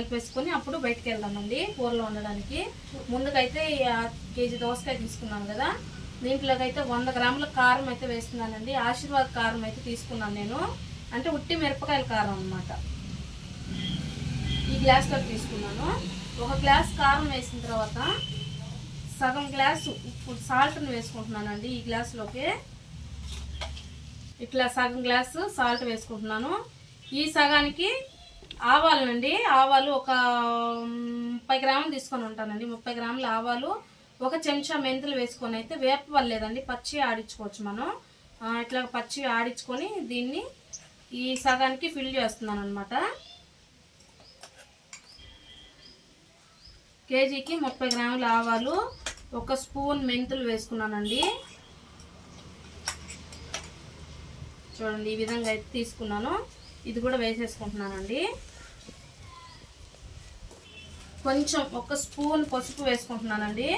కలిపేసుకొని అప్పుడు బయటకు వెళ్దామండి కూరలో ఉండడానికి ముందుకైతే కేజీ దోసకాయ తీసుకున్నాను కదా. దీంట్లోకి అయితే వంద గ్రాముల కారం అయితే వేస్తున్నానండి. ఆశీర్వాద్ కారం అయితే తీసుకున్నాను నేను. అంటే ఉట్టి మిరపకాయల కారం అనమాట ఈ గ్లాస్లో తీసుకున్నాను. ఒక గ్లాస్ కారం వేసిన తర్వాత సగం గ్లాసు ఇప్పుడు సాల్ట్ని వేసుకుంటున్నానండి ఈ గ్లాస్లోకి. ఇట్లా సగం గ్లాసు సాల్ట్ వేసుకుంటున్నాను. ఈ సగానికి ఆవాలండి ఆవాలు ఒక ముప్పై గ్రాములు తీసుకొని ఉంటానండి. ముప్పై గ్రాముల ఆవాలు ఒక చెంచా మెంతులు వేసుకొని అయితే వేపవల్లేదండి. పచ్చి ఆడించుకోవచ్చు మనం. ఇట్లా పచ్చి ఆడించుకొని దీన్ని ఈ సగానికి ఫిల్ చేస్తున్నాను అనమాట కేజీకి ముప్పై గ్రాముల ఆవాలు ఒక స్పూన్ మెంతులు వేసుకున్నానండి. చూడండి ఈ విధంగా అయితే తీసుకున్నాను. ఇది కూడా వేసేసుకుంటున్నానండి. కొంచెం ఒక స్పూన్ పసుపు వేసుకుంటున్నానండి.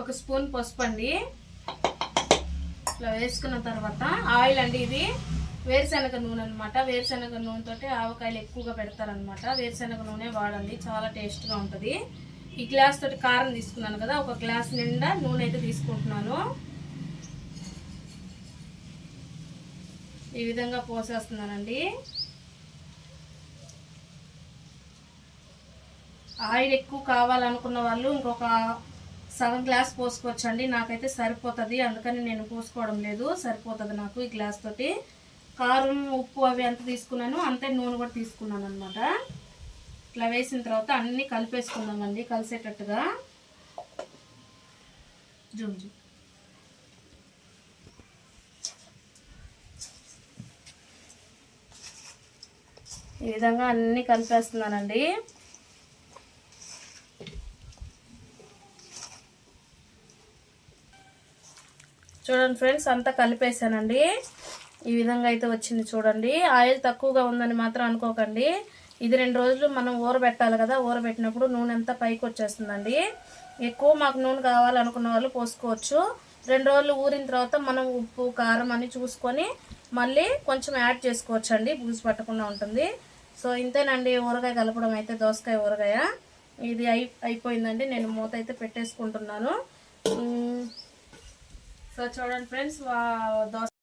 ఒక స్పూన్ పసుపు అండి ఇట్లా వేసుకున్న తర్వాత ఆయిల్ అండి ఇది. వేరుశనగ నూనె అనమాట వేరుశనగ నూనెతోటి ఆవకాయలు ఎక్కువగా పెడతారనమాట వేరుశనగ నూనె వాడండి చాలా టేస్ట్గా ఉంటుంది. ఈ గ్లాస్ తోటి కారం తీసుకున్నాను కదా ఒక గ్లాస్ నిండా నూనె అయితే తీసుకుంటున్నాను. ఈ విధంగా పోసేస్తున్నానండి. ఆయిల్ ఎక్కువ కావాలనుకున్న వాళ్ళు ఇంకొక సగం గ్లాస్ పోసుకోవచ్చండి. నాకైతే సరిపోతుంది అందుకని నేను పోసుకోవడం లేదు. సరిపోతుంది నాకు ఈ గ్లాస్ తోటి. కారం ఉప్పు అవి ఎంత తీసుకున్నాను అంతే నూనె కూడా తీసుకున్నాను అనమాట ఇట్లా వేసిన తర్వాత అన్నీ కలిపేసుకున్నామండి కలిసేటట్టుగా. Zoom zoom. ఈ విధంగా అన్నీ కలిపేస్తున్నానండి. చూడండి ఫ్రెండ్స్ అంతా కలిపేసానండి ఈ విధంగా అయితే వచ్చింది చూడండి. ఆయిల్ తక్కువగా ఉందని మాత్రం అనుకోకండి. ఇది రెండు రోజులు మనం ఊరబెట్టాలి కదా ఊరబెట్టినప్పుడు నూనె అంతా పైకి వచ్చేస్తుందండి. ఎక్కువ మాకు నూనె కావాలనుకున్న వాళ్ళు పోసుకోవచ్చు. రెండు రోజులు ఊరిన తర్వాత మనం ఉప్పు కారం అని చూసుకొని మళ్ళీ కొంచెం యాడ్ చేసుకోవచ్చండి. బూజు పట్టకుండా ఉంటుంది. సో ఇంతేనండి ఊరగాయ కలపడం అయితే దోసకాయ ఊరగాయ. ఇది అయి అయిపోయిందండి నేను మూత అయితే పెట్టేసుకుంటున్నాను. సో చూడండి ఫ్రెండ్స్ దోస